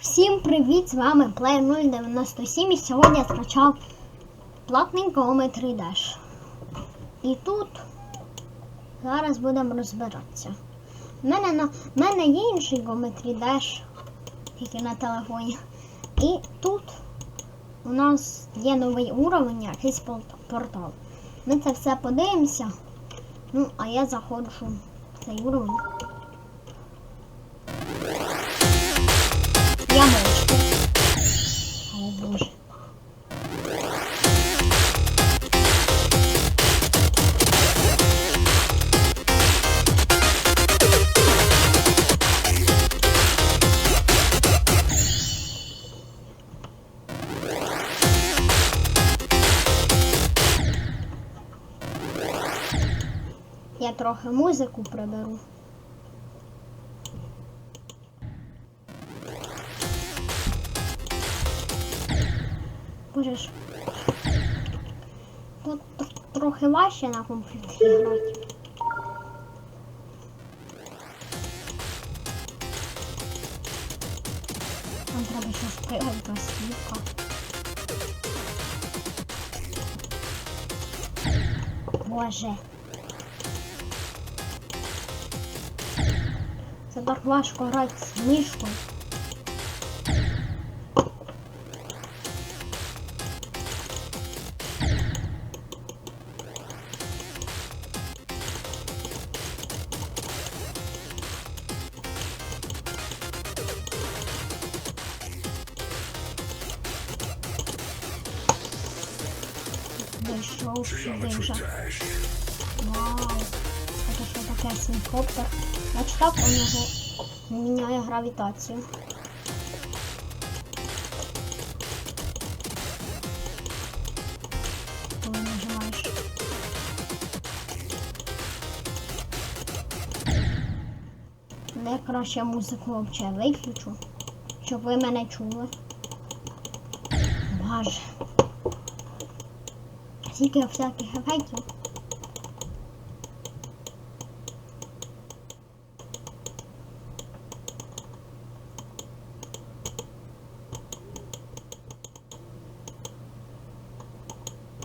Всім привіт! З вами Player 097 і сьогодні я скачав платний Geometry Dash. І тут зараз будемо розбиратися. У мене, на, мене є інший Geometry Dash, тільки на телефоні. І тут у нас є новий уровень, якийсь портал. Ми це все подивимося. Ну, а я заходжу в цей уровень. Я трохи музику приберу. Боже ж. Тут тр- трохи важче на комп'ютері грати. Нам треба щось пригати до світла. Боже. Це так важко грати з мишкою. Дійшов сюди вже. Вау. Це що таке синкоптер? Я читав, у нього міняє гравітацію. Коли нажимаєш. Я краще музику взагалі виключу, щоб ви мене чули. Боже. Скільки всяких ефектів.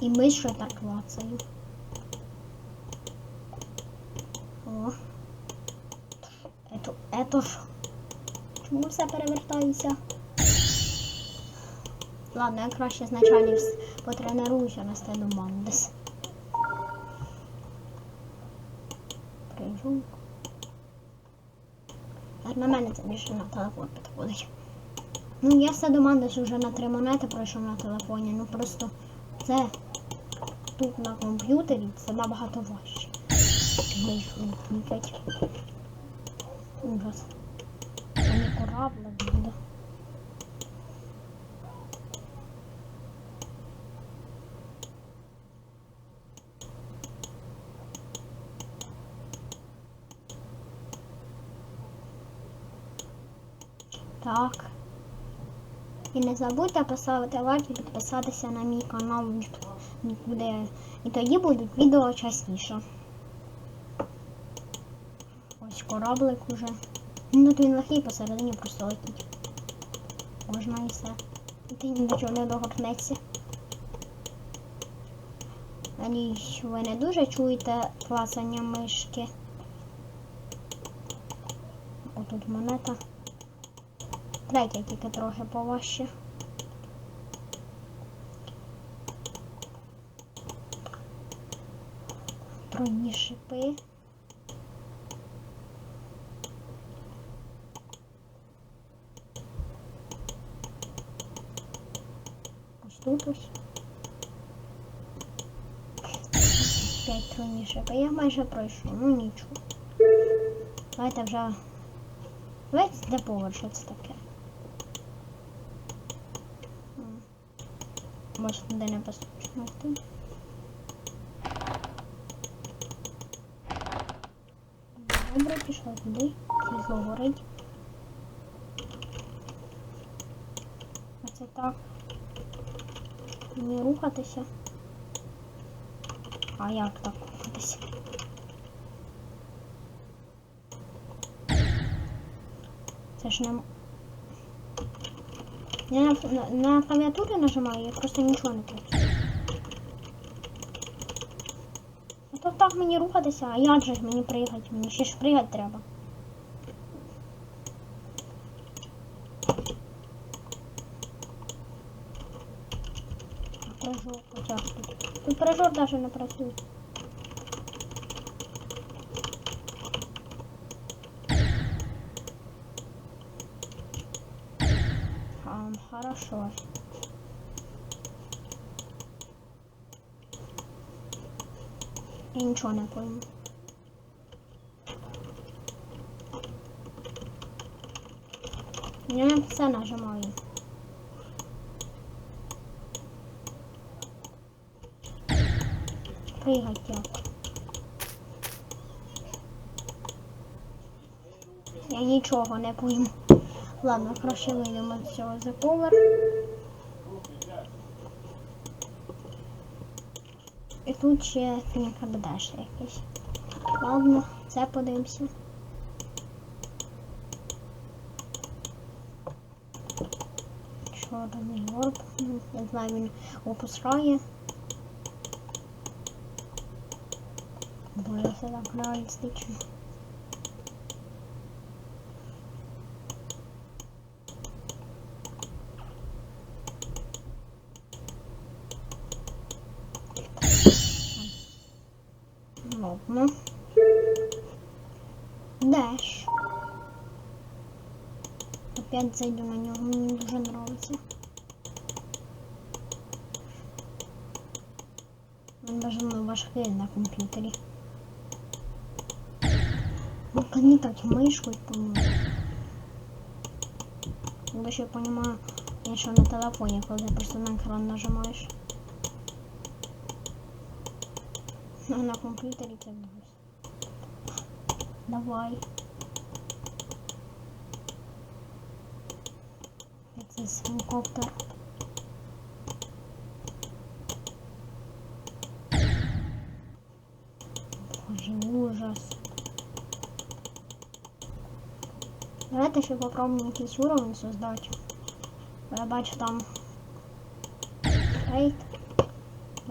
І мишою так клацаю. О. Ето, ето ж. Чому все перевертається? Ладно, я краще вс- потренуюся на стену Мандес. Прижу. На мене це більше на телефон підходить. Ну, я все до Мандес вже на три монети пройшов на телефоні, ну просто це тут на комп'ютері це набагато важче. Ужас. Це не кораблик буде. Так. І не забудьте поставити лайк і підписатися на мій канал, буде, і тоді будуть відео частіше. Ось кораблик уже. Ну тут він легкий посередині просто летить. Можна і все. І ти ні до чого не догорнеться. Надіюсь, ви не дуже чуєте клацання мишки. Отут монета. Третя тільки трохи поважче. Тройні шипи. Ось тут ось. П'ять тройні шипи. Я майже пройшов, ну нічого. Давайте вже. Давайте поверх, що це таке. Може туди не поступити. Добре, пішла туди. Світло горить. Оце так. Не рухатися. А як так рухатися? Це ж не... Я на, на, на клавіатурі нажимаю, я просто нічого не працюю. А то так мені рухатися, а як же ж мені пригати? Мені ще ж пригати треба. А Прыжок хоча тут. Тут прыжок даже не працює. А, хорошо. Я нічого не пойму. Я на все нажимаю. Пригать як. Я нічого не пойму. Ладно, краще вийдемо з цього за повер. І тут ще фініка бедеш якийсь. Ладно, це подивимося. Горб. Ну, Я знаю, він опускає. Боже, це так реалістично. Ладно. Деш. Опять зайду на нього, мені дуже нравится. Він даже ну, важкий на комп'ютері. Ну, клікать мишкою, по-моєму. Бо ще понимаю, я що на телефоні, коли просто на екран нажимаєш. А на комп'ютері це. Давай. Це синкоптер. Боже, ужас. Давайте ще попробуємо якийсь уровень создати. Бо Я бачу там рейд.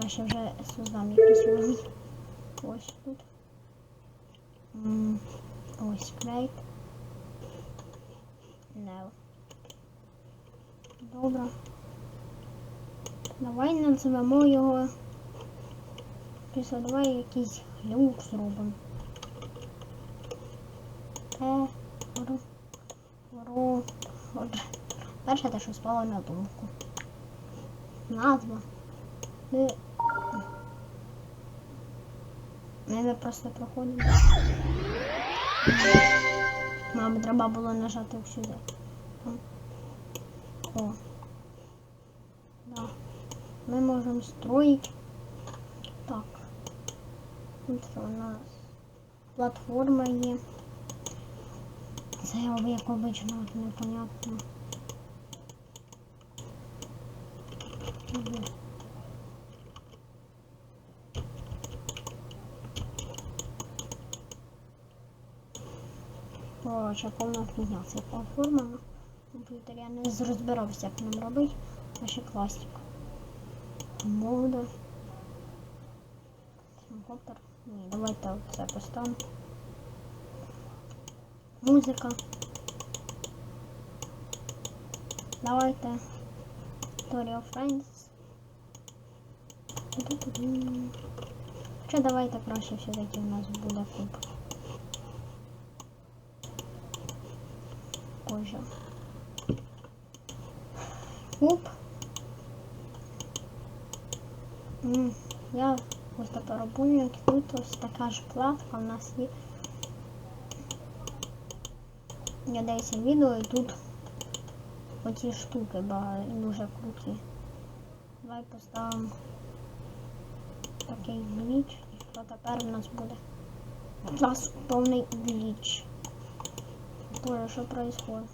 Я ще вже создам якийсь уровень. Ось тут. Ось крейт. Нел. Добре. Давай називемо його. Після давай якийсь люк зробимо. Т. Р. Ро. Отже. Перше те, що спало на думку. Назва. Ми просто проходимо. Мабуть, треба було нажати сюди. О. Да. Ми можемо строїти. Так. Що у нас платформа є. Це як обично непонятно. Мгм. Коротше, повна фігня ця платформа на комп'ютері. Я не розбирався, як нам робити. Ще класик. Мода. Синкоптер. Ні, давайте це поставимо. Музика. Давайте. Story of Friends. Ту-ту-ту-дум. Давайте краще все-таки у нас буде куб. Куб. М, Я ось тепер роблю, як тут ось така ж платка у нас є. Я дивився відео і тут оці штуки дуже круті. Давай поставимо такий гліч, і що тепер у нас буде? У нас повний гліч. Боже, що происходит?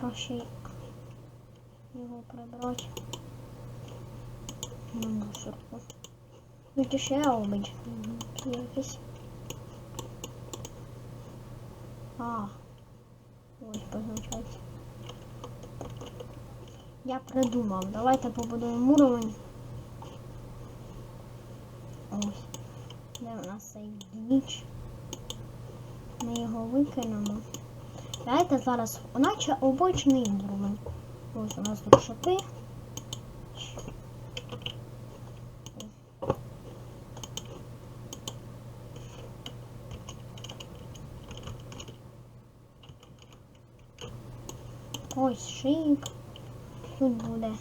Краще його прибрати на мусорку. Тут ще обич. Якийсь. А. Ось позначається. Я придумав. Давайте побудуємо уровень. Ось. Де у нас цей ніч? Ми його викинемо. Давайте зараз, наче обочний уровень. Ось у нас тут шипи. Ось шип. Тут буде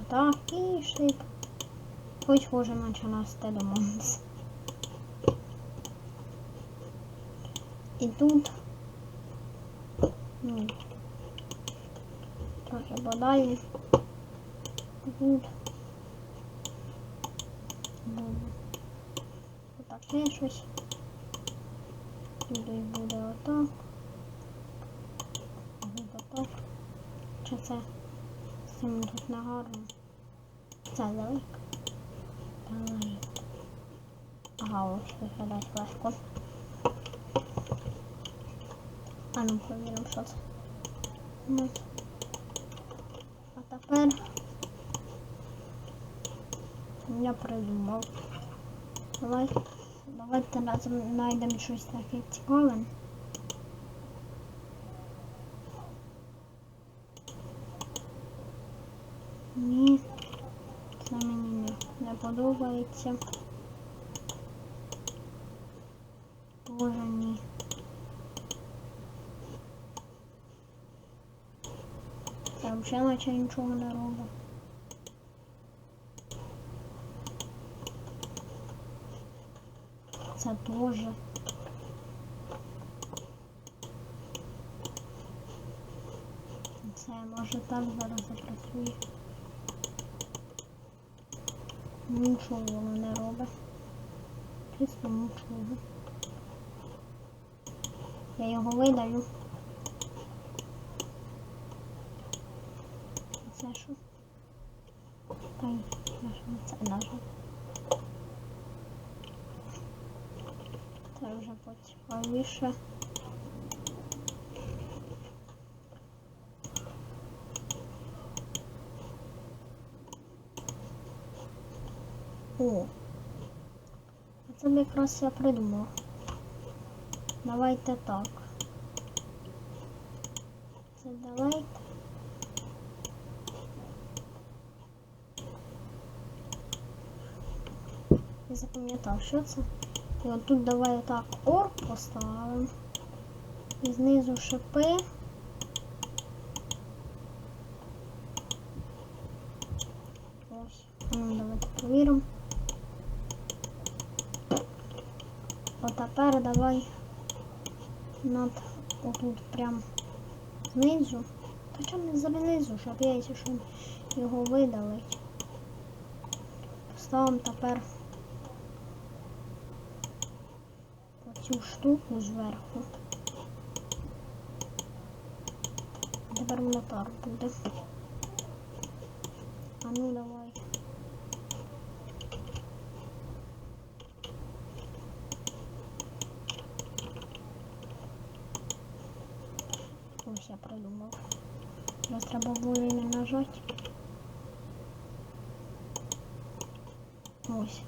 отак і шип. Хоч схоже наче на стедомонс. І тут. Ну, трохи подалі. Тут. Буде. Отаке щось. Тут буде отак. Тут отак. Чи це? З цим тут гарно. Це далеко. Давай. Ага, ось виглядає легко. А ну провіримо, що це. Ну. А тепер я придумав. Давай, давайте разом знайдемо щось таке цікаве. Ні, це мені не, не подобається. Боже ні. Взагалі наче нічого не робить. Це теж. Це може так зараз запрацює. Нічого воно не робить. Чисто нічого. Я його видалю. Це що? Та й я це нажав. Це вже поцікавіше. О! Це якраз я придумав. Давайте так. Це давайте. Я запам'ятав, що це. І тут давай так орб поставимо. І знизу шипи. Ось. Ну, давайте провіримо. От тепер давай над отут прям знизу. Та чому не знизу, щоб я якщо його видалить. Поставимо тепер цю штуку зверху. Тепер так буде. А ну давай. Ось я придумав. Зараз треба вовремя нажати. Ось.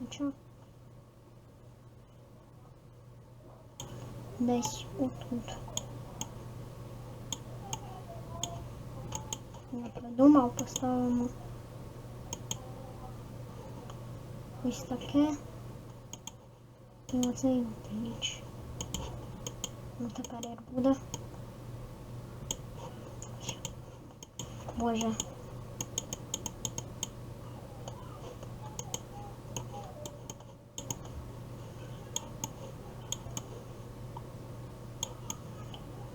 Нічого. Десь отут. Я придумав, поставимо ось таке. І оцей ніч. Тепер як буде. Боже.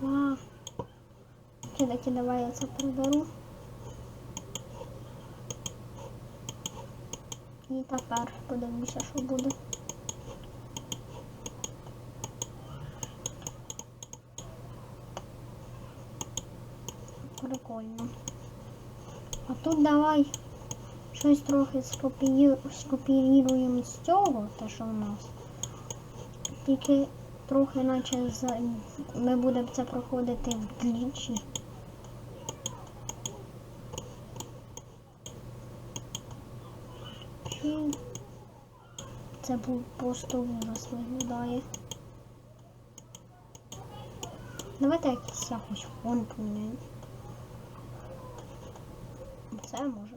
А. Все-таки давай я це приберу. І тепер подивимося, що буде. Прикольно. А тут давай щось трохи скопію- скопіюємо з цього, те, що у нас. Тільки трохи наче ми будемо це проходити вдвічі. Чи Це був просто ужас виглядає. Давайте якийсь якось фон поміняємо. Це може.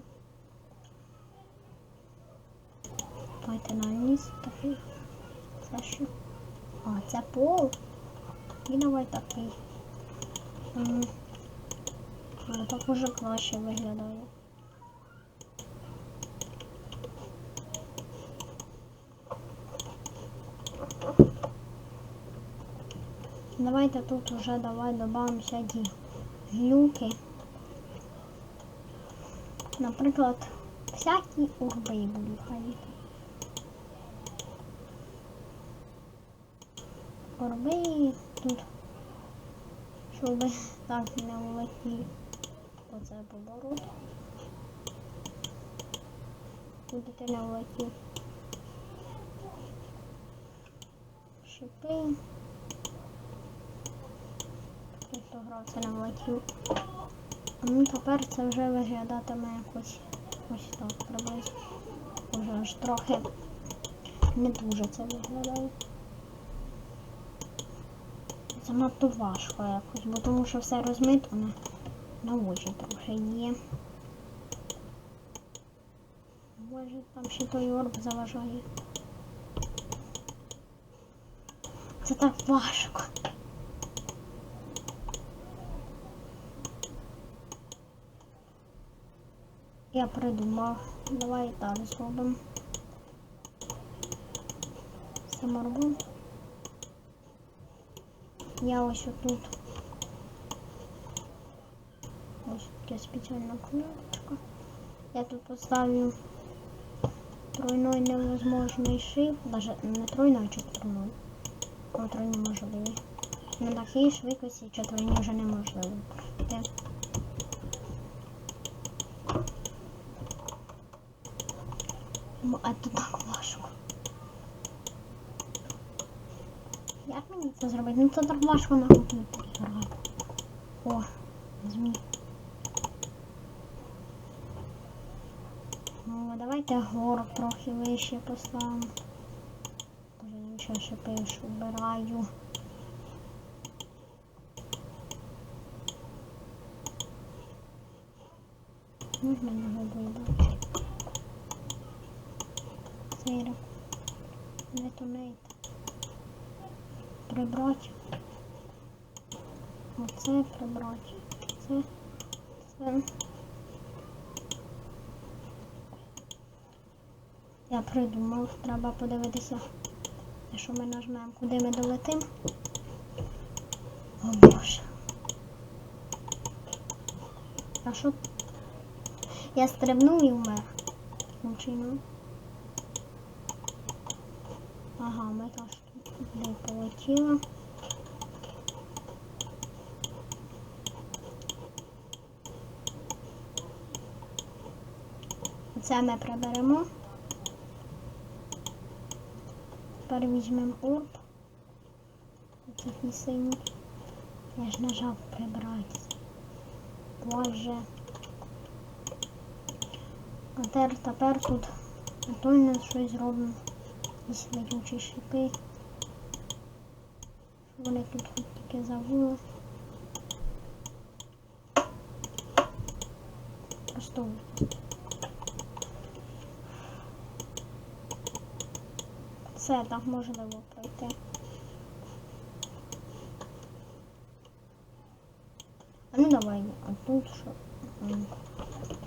Давайте на низ такий. Це що? А, це пол. І давай такий. Так уже краще виглядає. Давайте тут уже давай добавимо всякі глюки. Наприклад, всякі урби будуть ходити. Орби тут, щоб так не улетів. Оце поворот. Будете не улетів. Шипи. Хто грався на влетів. Ну тепер це вже виглядатиме якось ось так приблизно. Вже аж трохи не дуже це виглядає. Це надто важко якось, бо тому що все розмито на, на очі трохи є. Боже, там ще той орб заважає. Це так важко. Я придумав. Давай так зробимо. Саморгу. Я ось отут. Ось таке спеціальна кнопочка. Я тут поставлю тройной невозможний шиф. Даже не тройной, а четверной. А тройний можливий. На такій швидкості четверні вже неможливо. Ну, це так важко. Як мені це зробити? Ну це так важко на комп'ютері. О, змій. Ну, давайте гору трохи вище поставимо. Боже, я ще пишу, вбираю. Можна його вибрати. Сейра. Детонейт. Прибрати. Оце прибрати. Це. Це. Я придумав, треба подивитися, що ми нажмемо, куди ми долетимо. О боже. А що? Я стрибнув і вмер. Таким Ага, ми теж туди полетіли. Це ми приберемо. Тепер візьмемо орб. Такий синій. Я ж нажав прибрати. Боже. А тепер, тепер тут напевно щось зробимо. Якісь летючі шипи. Щоб Вони тут хоч тільки забули. Просто все так можливо пройти. А ну давай, а тут що?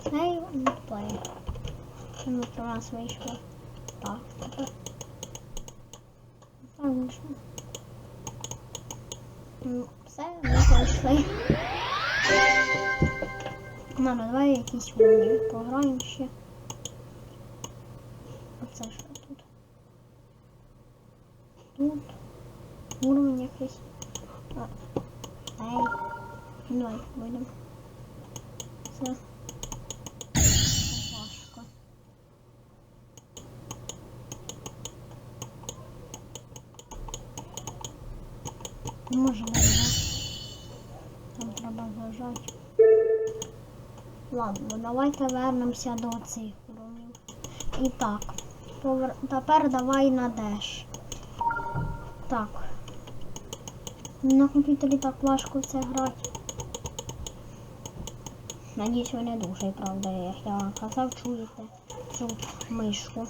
Save and. Ну, про нас вийшло. Так, тепер. Так, вийшло. Ну, все, ми пройшли. Мама, давай якісь вогні пограємо ще. Оце що тут? Тут. Уровень якийсь. А, Ей. Ну, Давай, вийдемо. Все. Це важко. Можливо. Там треба зажати. Ладно, давайте вернемося до цих уровнів. І так, повер... тепер давай на деш. Так. На комп'ютері так важко це грати. Надіюсь, ви не дуже, правда, як я вам казав, чуєте цю мишку.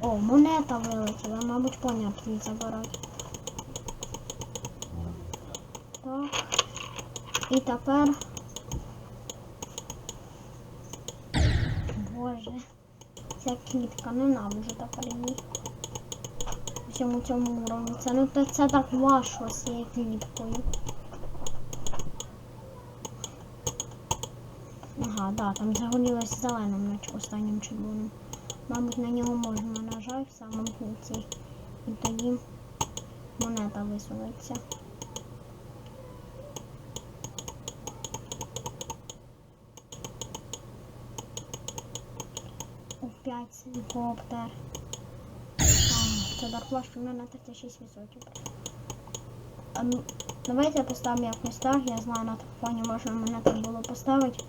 О, монета вилетіла, мабуть, поняв твій забирати. Так. І тепер. Боже. Ця клітка ненавиджу тепер її. У всьому цьому уровні. Це, ну, це, це так важко з цією кліткою. Ага, да, там загорілось зеленим, наче останнім червоним. Мабуть, на нього можна нажати в самому кінці. І тоді монета висунеться. Опять гелікоптер. А, Це даркла, що в мене 36%. А, ну, давайте поставимо якось так. Я знаю, на телефоні можна мене так було поставити.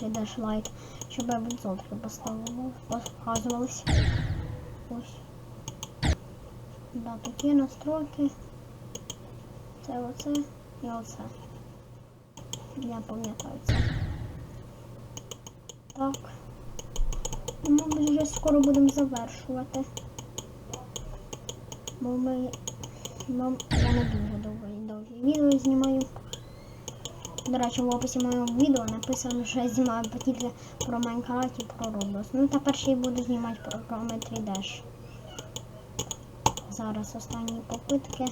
Чи даш щоб я відсотки поставила, показувались. Ось. Да, такі настройки. Це оце і оце. Я пам'ятаю це. Так. Мабуть, вже скоро будемо завершувати. Бо ми... Бо я не дуже довго довгі відео знімаю. До речі, в описі моєго відео написано, що я знімаю тільки про Майнкрафт і про Roblox. Ну тепер ще й буду знімати про Geometry Dash. Зараз останні попитки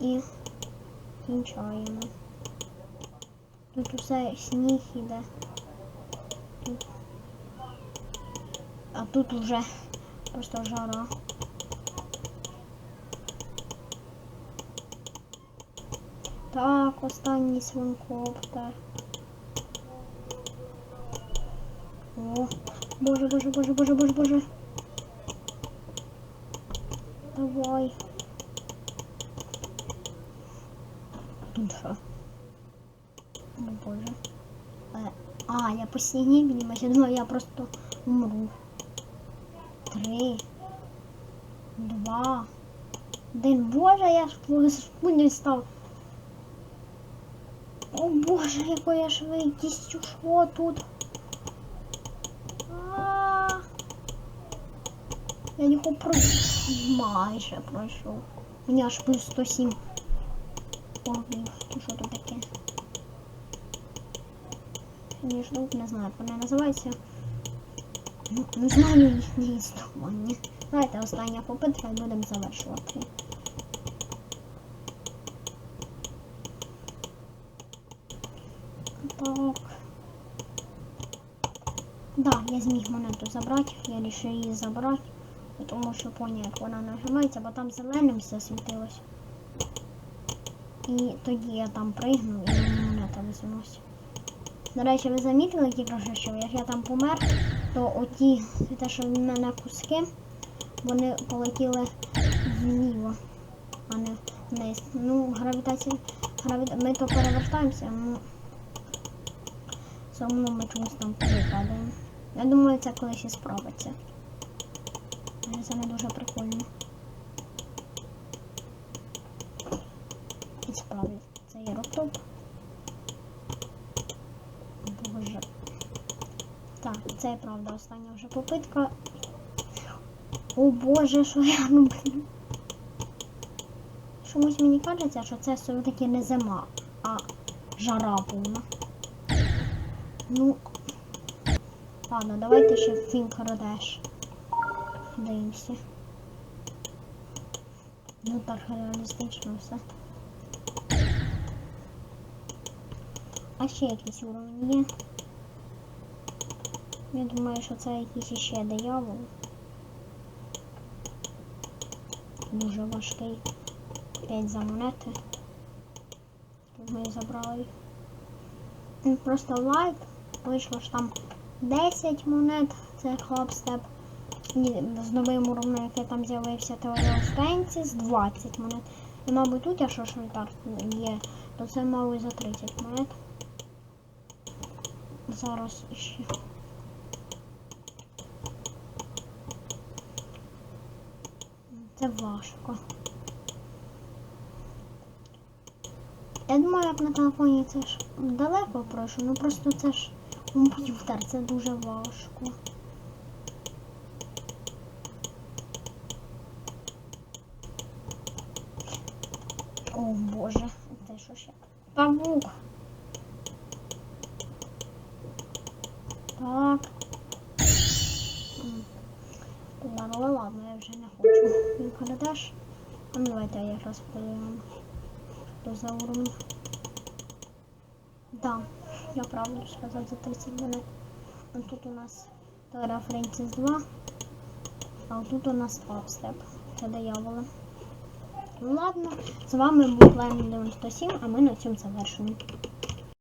і кінчаємо. Тут усе сніг іде. А тут уже просто жара. Так, останній свинкоптер. О, боже, боже, боже, боже, боже, боже. Давай. Тут що? О, боже. Е, а, я по снігі піднімаюся. Я думаю, я просто умру. Три. Два. Один. Боже, я ж спуню став. О боже, якою швидкістю що тут? А, Я його про... майже пройшов. Мені аж плюс 107. О, ну що тут таке? Жду, не знаю, як вона називається. Не знаю їхнє існування. Давайте остання попитка і будемо завершувати. Так. Да, я зміг монету забрати. Я вирішив її забрати. Тому що поняв, як вона нажимається, бо там зеленим все світилось. І тоді я там пригнув і монета висунулася. До речі, ви замітили тільки що, як я там помер, то оті, те, що в мене куски, вони полетіли вліво, а не вниз. Ну, гравітація, гравіта... ми то перевертаємося, ну все одно ми чомусь там перепадаємо. Я думаю, це колись і справиться. Це не дуже прикольно. І справді, це є роктоп. Боже. Так, це правда остання вже попитка. О боже, що я роблю? Чомусь мені кажеться, що це все-таки не зима, а жара повна. Ну, ладно, давайте ще Think Dash. Дивимося. Ну так реалістично все. А ще якісь уровні є. Я думаю, що це якийсь іще диявол. Дуже важкий. 5 за монети. Ми забрали. Ну, Просто лайк. Вийшло ж там 10 монет, це хлопстеп. З новим уровнем, який там з'явився теорія Френсіс, 20 монет. І, мабуть, тут, якщо швейцар є, то це мабуть за 30 монет. Зараз ще. Це важко. Я думаю, як на телефоні це ж далеко прошу, ну просто це ж комп'ютер, це дуже важко. О боже, це що ще? Павук. Так. Ладно, ладно, вже не хочу. Він? А ну давайте я якраз подивимо. Що за уровень? Да, я правду сказав за 30 минут. А тут у нас Теора Френсіс 2. А тут у нас Фабстеп. Це дияволи. Ну ладно, з вами був Лайм 97, а ми на цьому завершуємо.